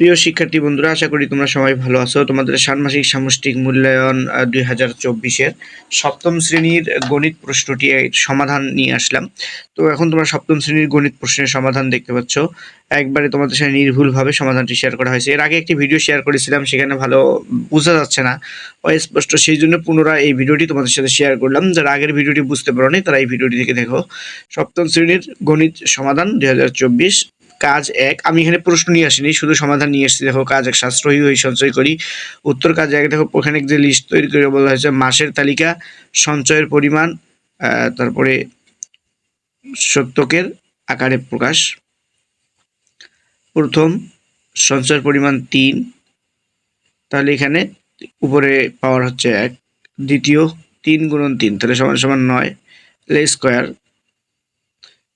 প্রিয় শিক্ষার্থী বন্ধুরা, আশা করি তোমরা সবাই ভালো আছো। তোমাদের ষান্মাসিক সামষ্টিক মূল্যায়ন দুই হাজার চব্বিশের সপ্তম শ্রেণির গণিত প্রশ্নটি সমাধান নিয়ে আসলাম। তো এখন তোমরা সপ্তম শ্রেণির গণিত প্রশ্নের সমাধান দেখতে পাচ্ছ। একবারে তোমাদের সাথে নির্ভুলভাবে সমাধানটি শেয়ার করা হয়েছে। এর আগে একটি ভিডিও শেয়ার করেছিলাম, সেখানে ভালো বোঝা যাচ্ছে না, অস্পষ্ট, সেই জন্য পুনরায় এই ভিডিওটি তোমাদের সাথে শেয়ার করলাম। যারা আগের ভিডিওটি বুঝতে পারোনি, তারা এই ভিডিওটি দেখে দেখো। সপ্তম শ্রেণির গণিত সমাধান, দুই হাজার চব্বিশ। কাজ এক। আমি এখানে প্রশ্ন নিয়ে আসিনি, শুধু সমাধান নিয়ে এসেছি। দেখো, কাজ এক, সাশ্রয়ী হই, সঞ্চয় করি। উত্তর কাজ এক, দেখো, ওখানে যে লিস্ট তৈরি করে বলা হয়েছে, মাসের তালিকা, সঞ্চয়ের পরিমাণ তারপরে সত্যকের আকারে প্রকাশ। প্রথম, সঞ্চয়ের পরিমাণ তিন। তাহলে এখানে উপরে পাওয়ার হচ্ছে এক। দ্বিতীয়, তিন গুণন তিন, তাহলে সমান সমান নয়। স্কোয়ার।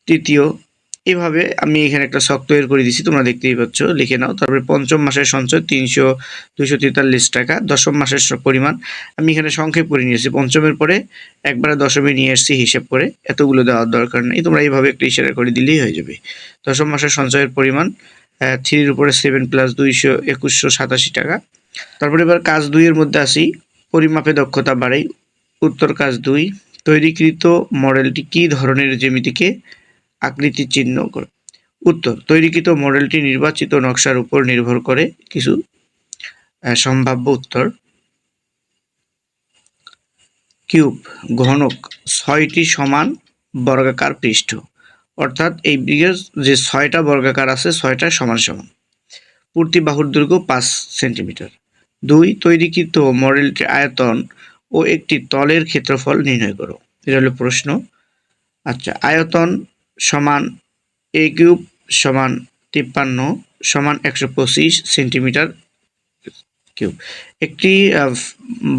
তৃতীয় এভাবে আমি এখানে একটা শখ তৈরি করে দিছি তোমরা দেখতেই পাচ্ছ, লিখে নাও। তারপরে পঞ্চম মাসের সঞ্চয় তিনশো দুইশো তেতাল্লিশ টাকা, দশম মাসের পরিমাণ। আমি এখানে সংক্ষেপ করে নিয়েছি পঞ্চমের পরে একবারে দশমে নিয়ে এসেছি হিসেব করে। এতগুলো দেওয়ার দরকার নেই। তোমরা এইভাবে একটা ইশারা করে দিলেই হয়ে যাবে। দশম মাসের সঞ্চয়ের পরিমাণ থ্রির উপরে সেভেন প্লাস দুইশো একুশশো সাতাশি টাকা। তারপরে এবার কাজ দুইয়ের মধ্যে আসি। পরিমাপে দক্ষতা বাড়াই। উত্তর কাজ দুই, তৈরিকৃত মডেলটি কী ধরনের, জ্যামিতিকে আকৃতি চিহ্ন করে। উত্তর, তৈরিকৃত মডেলটি নির্বাচিত নকশার উপর নির্ভর করে কিছু সম্ভাব্য উত্তর। কিউব, ঘনক ছয়টি সমান বর্গাকার পৃষ্ঠ। অর্থাৎ এই ব্রিগের যে ছয়টা বর্গাকার আছে, ছয়টা সমান সমান। পূর্তি বাহুর দৈর্ঘ্য পাঁচ সেন্টিমিটার। দুই, তৈরিকৃত মডেলটির আয়তন ও একটি তলের ক্ষেত্রফল নির্ণয় করো। এটা হলো প্রশ্ন। আচ্ছা আয়তন সমান এ কিউব সমান তিপ্পান্ন সমান একশো পঁচিশ সেন্টিমিটার কিউব একটি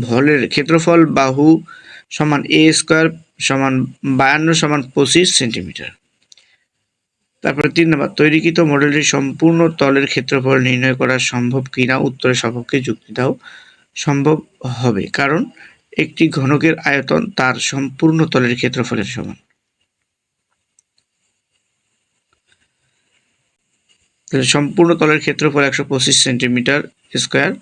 ভলের ক্ষেত্রফল বাহু সমান এ স্কোয়ার সমান বায়ান্ন সমান পঁচিশ সেন্টিমিটার। তারপরে তিন নম্বর, তৈরিকৃত মডেলটির সম্পূর্ণ তলের ক্ষেত্রফল নির্ণয় করা সম্ভব কিনা? উত্তরের সপক্ষে যুক্তি দাও। সম্ভব হবে, কারণ একটি ঘনকের আয়তন তার সম্পূর্ণ তলের ক্ষেত্রফলের সমান। তাহলে সম্পূর্ণ তলের ক্ষেত্রফল একশো পঁচিশ সেন্টিমিটার স্কোয়ার।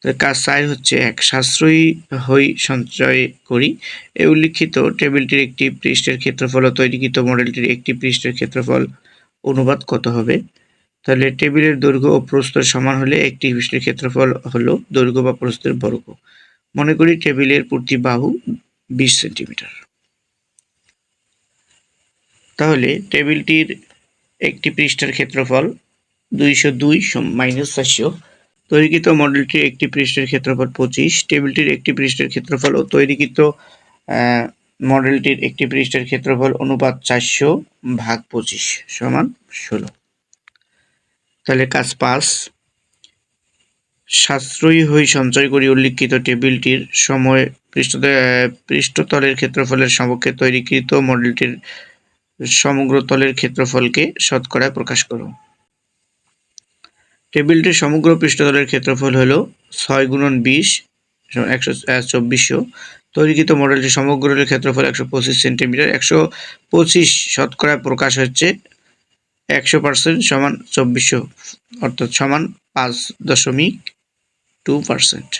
তাহলে কাজ চাই হচ্ছে এক? সাশ্রয়ী হই সঞ্চয় করি। এই উল্লিখিত টেবিলটির একটি পৃষ্ঠের ক্ষেত্রফল ও তৈরিকৃত মডেলটির একটি পৃষ্ঠের ক্ষেত্রফল অনুবাদ কত হবে? তাহলে টেবিলের দৈর্ঘ্য ও প্রস্থ সমান হলে একটি পৃষ্ঠের ক্ষেত্রফল হলো দৈর্ঘ্য বা প্রস্থের বর্গ। মনে করি টেবিলের প্রতি বাহু বিশ সেন্টিমিটার। তাহলে টেবিলটির একটি পৃষ্ঠের ক্ষেত্রফল দুইশো দুই মাইনাস তৈরিকৃত মডেলটির একটি পৃষ্ঠের ক্ষেত্রফল পঁচিশ। টেবিলটির একটি পৃষ্ঠের ক্ষেত্রফল ও তৈরিকৃত মডেলটির একটি পৃষ্ঠের ক্ষেত্রফল অনুপাত চারশো ভাগ পঁচিশ সমান ষোলো। তাহলে কাজ পাঁচ। সাশ্রয়ী হই সঞ্চয় করি উল্লিখিত টেবিলটির সময় পৃষ্ঠ পৃষ্ঠতলের ক্ষেত্রফলের সমক্ষে তৈরিকৃত মডেলটির সমগ্র তলের ক্ষেত্রফলকে শতকরায় প্রকাশ করো। টেবিলটির সমগ্র পৃষ্ঠতলের ক্ষেত্রফল হলো ছয় গুণন বিশ একশো চব্বিশশো। তৈরিকৃত মডেলটি সমগ্র ক্ষেত্রফল একশো পঁচিশ সেন্টিমিটার, একশো পঁচিশ শতকরা প্রকাশ হচ্ছে একশো পার্সেন্ট সমান চব্বিশশো, অর্থাৎ সমান পাঁচ দশমিক টু পার্সেন্ট।